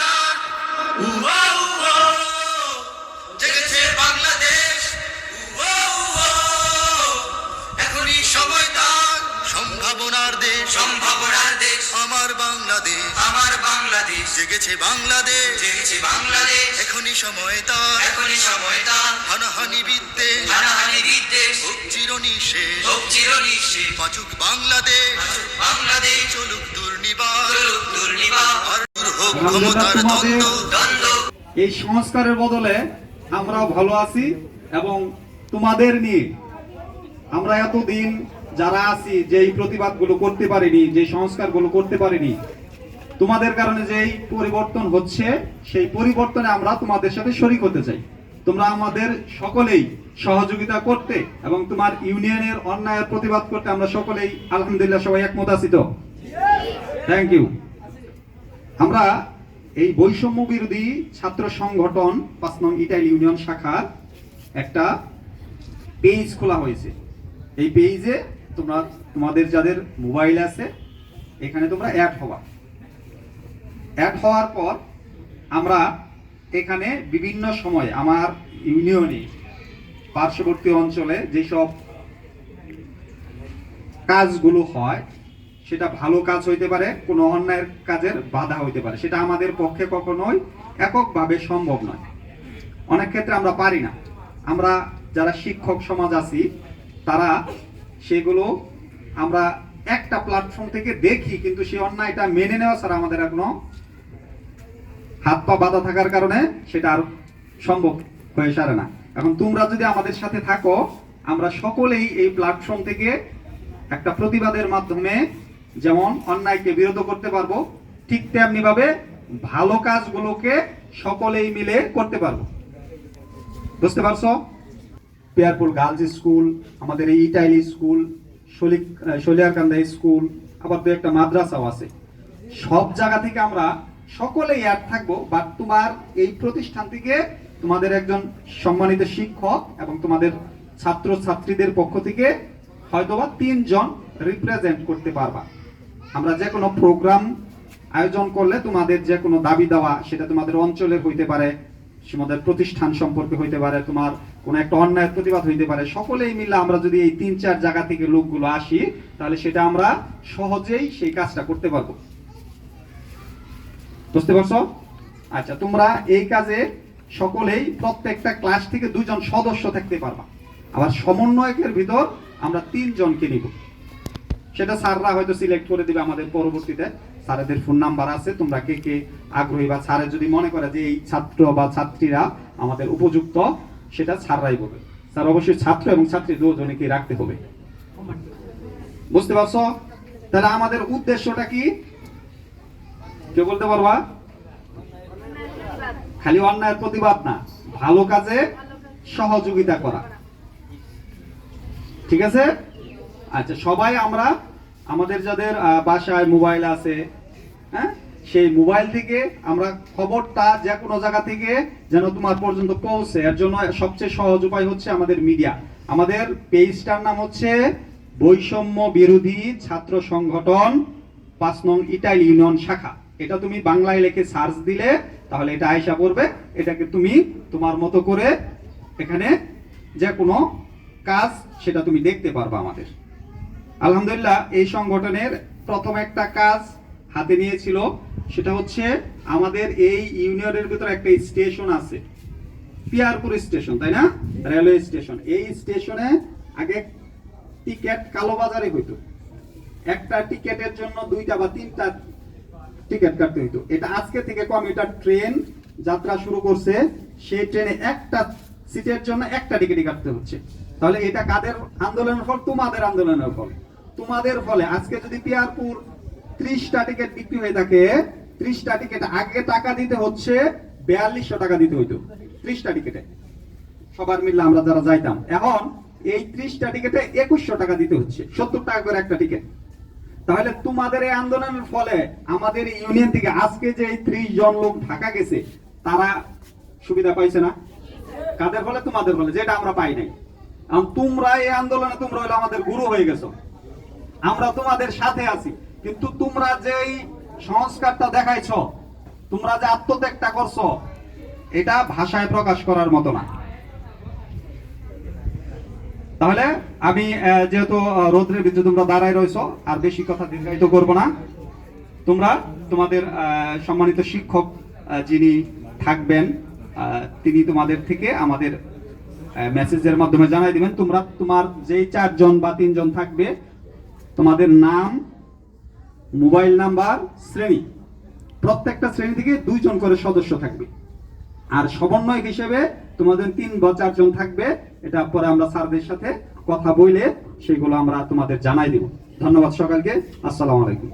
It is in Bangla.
তার জেগেছে বাংলাদেশ। উয়া উয়া এখনই সময় তার সম্ভাবনার দেশ। সম্ভাবনার দেশ। আমার বাংলাদেশ। আমার বাংলাদেশ। জেগেছে বাংলাদেশ। জেগেছে বাংলাদেশ। এখনই সময় তার এখনই সময় তার হানাহানি বিদ্বেষ। হানাহানি বিদ্বেষ। হোক চিরনিশেষ হোক চিরনিশ্চিত বাঁচুক বাংলাদেশ। বাংলাদেশ। চলুক দুর্নিবার চলুক দুর্নিবার এই সংস্কারের বদলে আমরা ভালো আছি এবং তোমাদের নিয়ে আমরা এতদিন যারা আছি, যেই প্রতিবাদগুলো করতে পারিনি যে সংস্কারগুলো করতে পারিনি, তোমাদের কারণে যেই পরিবর্তন হচ্ছে, সেই পরিবর্তনে আমরা তোমাদের সাথে শরিক হতে চাই। তোমরা আমাদের সকলেই সহযোগিতা করতে এবং তোমার ইউনিয়নের অন্যায়ের প্রতিবাদ করতে আমরা সকলেই আলহামদুলিল্লাহ সবাই একমত আছি তো? থ্যাংক ইউ আমরা এই বৈষম্য বিরোধী ছাত্র সংগঠন পাঁচ নং ইটাইল ইউনিয়ন শাখার একটা পেজ খোলা হয়েছে। এই পেজে তোমরা, তোমাদের যাদের মোবাইল আছে, এখানে তোমরা অ্যাড হওয়া অ্যাড হওয়ার পর আমরা এখানে বিভিন্ন সময় আমার ইউনিয়নে, পার্শ্ববর্তী অঞ্চলে যেসব কাজগুলো হয় সেটা ভালো কাজ হইতে পারে, কোনো অন্যায়ের কাজের বাধা হইতে পারে। সেটা আমাদের পক্ষে কখনোই এককভাবে সম্ভব নয়। অনেক ক্ষেত্রে আমরা পারি না। আমরা যারা শিক্ষক সমাজ আছি, তারা সেগুলো আমরা একটা প্ল্যাটফর্ম থেকে দেখি, কিন্তু সেই অন্যায়টা মেনে নেওয়া ছাড়া আমাদের এখনও হাত পা বাঁধা থাকার কারণে সেটা আর সম্ভব হয়ে সারে না। এখন তোমরা যদি আমাদের সাথে থাকো, আমরা সকলেই এই প্ল্যাটফর্ম থেকে একটা প্রতিবাদের মাধ্যমে যেমন অন্যায়কে বিরোধ করতে পারব, ঠিক তেমনি ভাবে ভালো কাজগুলোকে সকলেই মিলে করতে পারব। বুঝতে পারছ? পেয়ারপুর গার্লস স্কুল, আমাদের এই ইটাইলি স্কুল শলিক শলিয়ারকান্দা স্কুল, আবার দু একটা মাদ্রাসাও আছে। সব জায়গা থেকে আমরা সকলেই অ্যাড থাকব বাট তোমার এই প্রতিষ্ঠান থেকে তোমাদের একজন সম্মানিত শিক্ষক এবং তোমাদের ছাত্র ছাত্রীদের পক্ষ থেকে হয়তোবা তিনজন রিপ্রেজেন্ট করতে পারবা। আমরা যে কোনো প্রোগ্রাম আয়োজন করলে তোমাদের যে কোনো দাবি দেওয়া, সেটা তোমাদের অঞ্চলের হইতে পারে, তোমাদের প্রতিষ্ঠান সম্পর্কে হইতে পারে, তোমার কোনো একটা অন্যায়ের প্রতিবাদ হইতে পারে, সকলেই মিলে আমরা যদি এই তিন চার জায়গা থেকে লোকগুলো আসি, তাহলে সেটা আমরা সহজেই সেই কাজটা করতে পারব। বুঝতে পারছ? আচ্ছা তোমরা এই কাজে সকলেই প্রত্যেকটা ক্লাস থেকে দুজন সদস্য থাকতে পারবা। আবার সমন্বয়কের ভিতর আমরা তিনজনকে নিব। সেটা স্যাররা হয়তো সিলেক্ট করে দিবে আমাদের পরবর্তীতে। স্যারেদের ফোন নাম্বার আছে, তোমরা কে কে আগ্রহী বা স্যারের যদি মনে করে যে এই ছাত্র বা ছাত্রীরা আমাদের উপযুক্ত, সেটা স্যাররাই বলবে। স্যার অবশ্যই ছাত্র এবং ছাত্রী দুজনকে রাখতে হবে? বুঝতে পারছ? তাহলে আমাদের উদ্দেশ্যটা কি? কেউ বলতে পারবা? খালি অন্যায়ের প্রতিবাদ না, ভালো কাজে সহযোগিতা করা। ঠিক আছে? আচ্ছা সবাই আমরা আমাদের যাদের বাসায় মোবাইল আছে হ্যাঁ? সেই মোবাইল থেকে আমরা খবরটা যে কোনো জায়গা থেকে যেন তোমার পর্যন্ত পৌঁছে। এর জন্য সবচেয়ে সহজ উপায় হচ্ছে আমাদের মিডিয়া। আমাদের পেজটার নাম হচ্ছে বৈষম্য বিরোধী ছাত্র সংগঠন পাঁচ নং ইটাইল ইউনিয়ন শাখা। এটা তুমি বাংলায় লেখে সার্চ দিলে তাহলে এটা আয়সা করবে এটাকে তুমি তোমার মতো করে এখানে যে কোনো কাজ সেটা তুমি দেখতে পারবা আমাদের। আলহামদুলিল্লাহ, এই সংগঠনের প্রথম একটা কাজ হাতে নিয়েছিল, সেটা হচ্ছে আমাদের এই ইউনিয়নের ভিতরে একটা স্টেশন আছে। পিয়ারপুর স্টেশন, তাই না? Railway station. এই স্টেশনে আগে টিকিট কালোবাজারে হইতো। একটা টিকেটের জন্য দুইটা বা তিনটা টিকিট কাটতে হইতো। এটা আজকে থেকে কমিউটার ট্রেন যাত্রা শুরু করছে। সেই ট্রেনে একটা সিটের জন্য একটা টিকিটই কাটতে হচ্ছে। তাহলে এটা কাদের আন্দোলনের ফল? তোমাদের আন্দোলনের ফল। তোমাদের ফলে, আজকে যদি পিয়ারপুর ত্রিশটা টিকিট বিক্রি হয়ে থাকে, ত্রিশটা টিকিট আগে টাকা দিতে হচ্ছে, বিয়াল্লিশশো টাকা দিতে হইতো, ত্রিশটা টিকিটে সবার মিললে আমরা যারা যাইতাম, এখন এই ত্রিশটা টিকিটে একুশশো টাকা দিতে হচ্ছে, সত্তর টাকা করে একটা টিকিট তাহলে তোমাদের এই আন্দোলনের ফলে আমাদের ইউনিয়ন থেকে আজকে যে এই ত্রিশ জন লোক ঢাকা গেছে, তারা সুবিধা পাইছে না? কাদের ফলে? তোমাদের ফলে, যেটা আমরা পাই নাই। তোমরা এই আন্দোলনে তোমরা হলো আমাদের গুরু হয়ে গেছো। আমরা তোমাদের সাথে আছি। কিন্তু তোমরা যেই সংস্কারটা দেখাইছো, তোমরা যে আত্মত্যাগটা করছ, এটা ভাষায় প্রকাশ করার মতো না। তাহলে আমি যেহেতু রৌদ্রের ভিতরে তোমরা দাঁড়ায় রয়েছো, আর বেশি কথা দীর্ঘায়িত করব না। তোমরা তোমাদের সম্মানিত শিক্ষক যিনি থাকবেন তিনি তোমাদের থেকে আমাদের মেসেজের মাধ্যমে জানাই দিবেন। তোমরা তোমার যেই চারজন বা তিনজন থাকবে তোমাদের নাম, মোবাইল নাম্বার, শ্রেণি। প্রত্যেকটা শ্রেণি থেকে দুইজন করে সদস্য থাকবে। আর সমন্বয়ক হিসেবে তোমাদের তিন বা চারজন থাকবে। এটা পরে আমরা স্যারদের সাথে কথা বলে সেগুলো আমরা তোমাদের জানাই দিব। ধন্যবাদ সকালকে। আসসালামু আলাইকুম।